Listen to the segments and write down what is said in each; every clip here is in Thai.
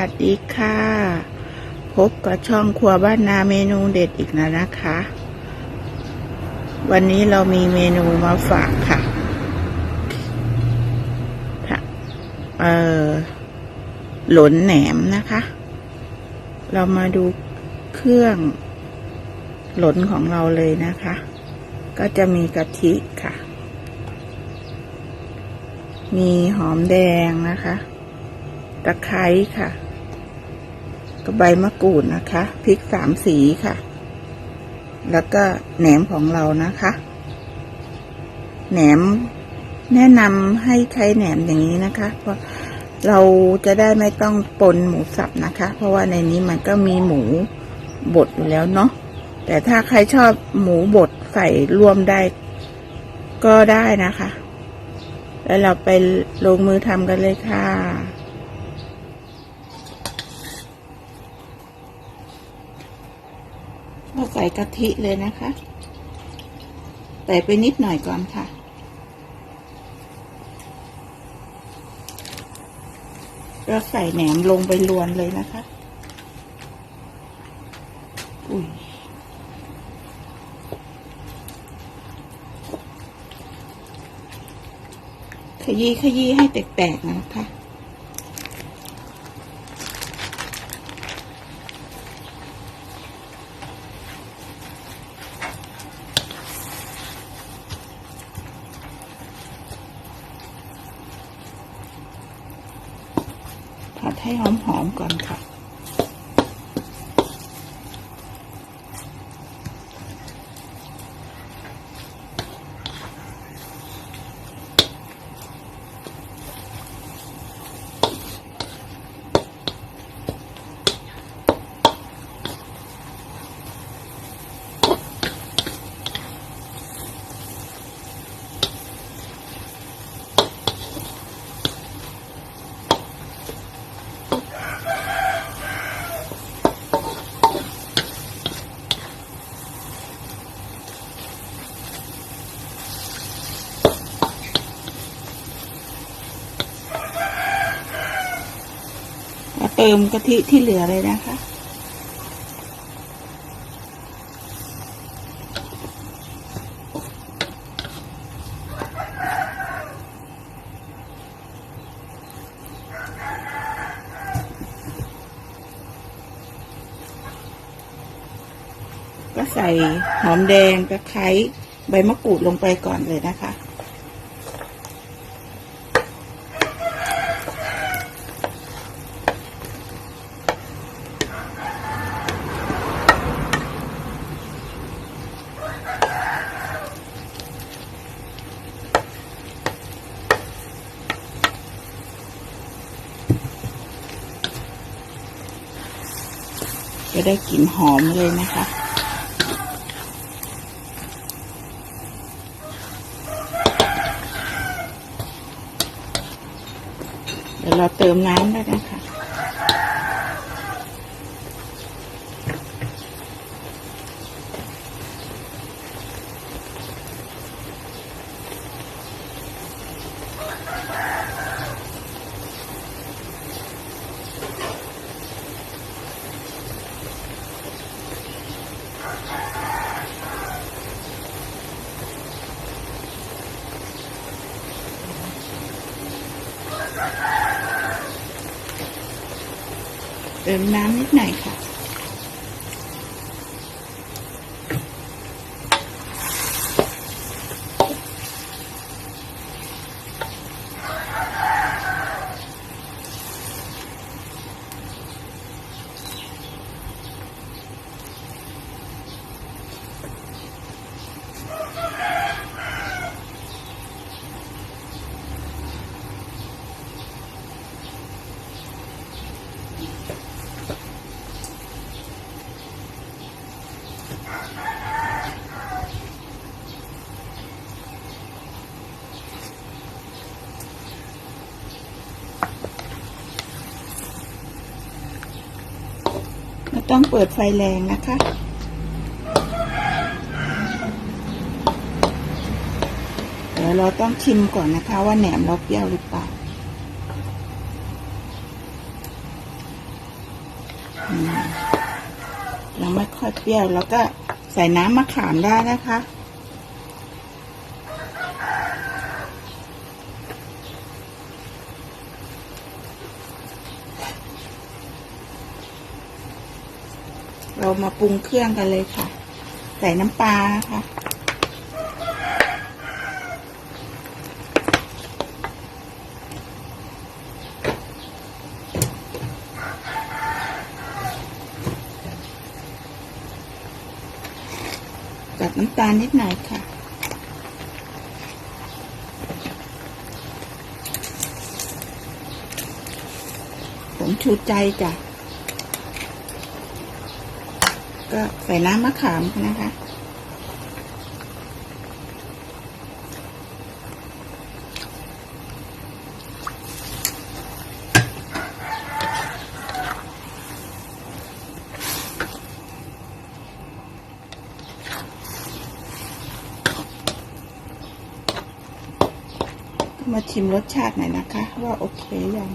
สวัสดีค่ะ พบกับช่องครัวบ้านนาเมนูเด็ดอีกแล้วนะคะ วันนี้เรามีเมนูมาฝากค่ะค่ะเอ่อหลนแหนมนะคะ เรามาดูเครื่องหลนของเราเลยนะคะ ก็จะมีกะทิค่ะ มีหอมแดงนะคะตะไคร้ค่ะ กระใบมะกรูดนะคะพริกสามสีค่ะ แล้วก็แหนมของเรานะคะ แหนมแนะนำให้ใช้แหนมอย่างนี้นะคะ เพราะเราจะได้ไม่ต้องปนหมูสับนะคะ เพราะว่าในนี้มันก็มีหมูบดอยู่แล้วเนาะแต่ถ้าใครชอบหมูบดใส่รวมได้ก็ได้นะคะ แล้วเราไปลงมือทำกันเลยค่ะ เราใส่กะทิเลยนะคะ ใส่ไปนิดหน่อยก่อนค่ะแล้วใส่แหนมลงไปลวนเลยนะคะ อุ้ยขยี้ขยี้ให้แตกๆนะคะ ผัดให้หอมๆก่อนค่ะ มา เติมกะทิที่เหลือเลยนะคะก็ใส่หอมแดงตะไคร้ใบมะกรูดลงไปก่อนเลยนะคะ ได้กลิ่นหอมเลยนะคะ เดี๋ยวเราเติมน้ำได้นะคะ เติมน้ำนิดหน่อยค่ะ ต้องเปิดไฟแรงนะคะ เดี๋ยวเราต้องชิมก่อนนะคะ ว่าแหนมเราเปรี้ยวหรือเปล่าเราไม่ค่อยเปรี้ยวแล้วก็ใส่น้ำมะขามได้นะคะ เรามาปรุงเครื่องกันเลยค่ะ ใส่น้ำปลานะคะกับน้ำตาลนิดหน่อยค่ะ ผมชูใจจ้ะ ก็ใส่น้ำมะขามนะคะ มาชิมรสชาติหน่อยนะคะ ว่าโอเคยัง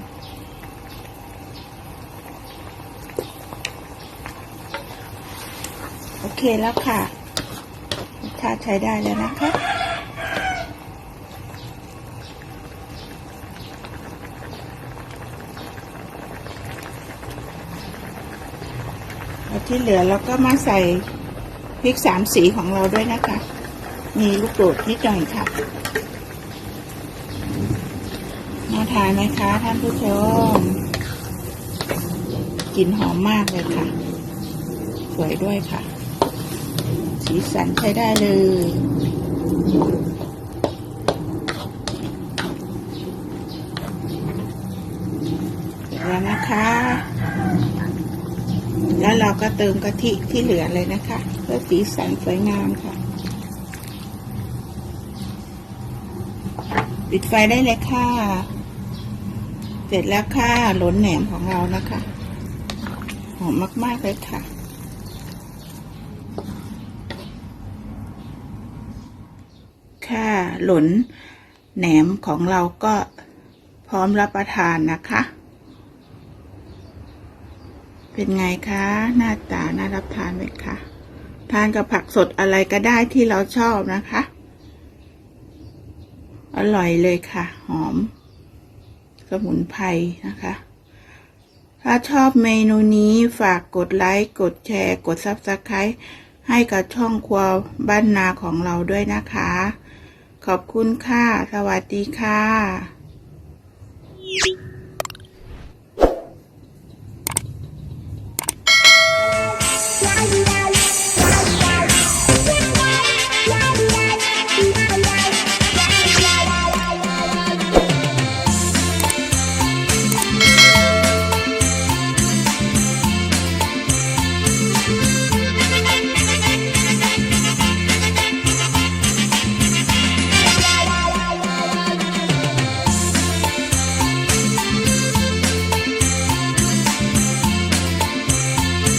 โอ เคแล้วค่ะรสชาติใช้ได้แล้วนะคะ ที่เหลือเราก็มาใส่พริกสามสีของเราด้วยนะคะ มีลูกโดดนิดหน่อยค่ะน่าทานไหมคะท่านผู้ชมกลิ่นหอมมากเลยค่ะ สวยด้วยค่ะ สีสันใช้ได้เลย เสร็จแล้วนะคะ แล้วเราก็เติมกะทิที่เหลือเลยนะคะ เพื่อสีสันสวยงามค่ะปิดไฟได้เลยค่ะ เสร็จแล้วค่ะหล้นแหนมของเรานะคะ หอมมาก ๆ เลยค่ะ ค่หล้นแหนมของเราก็พร้อมรับประทานนะคะ เป็นไงคะ หน้าตาน่ารับทานไหมคะ ทานกับผักสดอะไรก็ได้ที่เราชอบนะคะ อร่อยเลยค่ะ หอม สมุนไพรนะคะ ถ้าชอบเมนูนี้ฝากกดไลค์ กดแชร์ กดซับสไครต์ให้กับช่องครัวบ้านนาของเราด้วยนะคะ ขอบคุณค่ะ สวัสดีค่ะ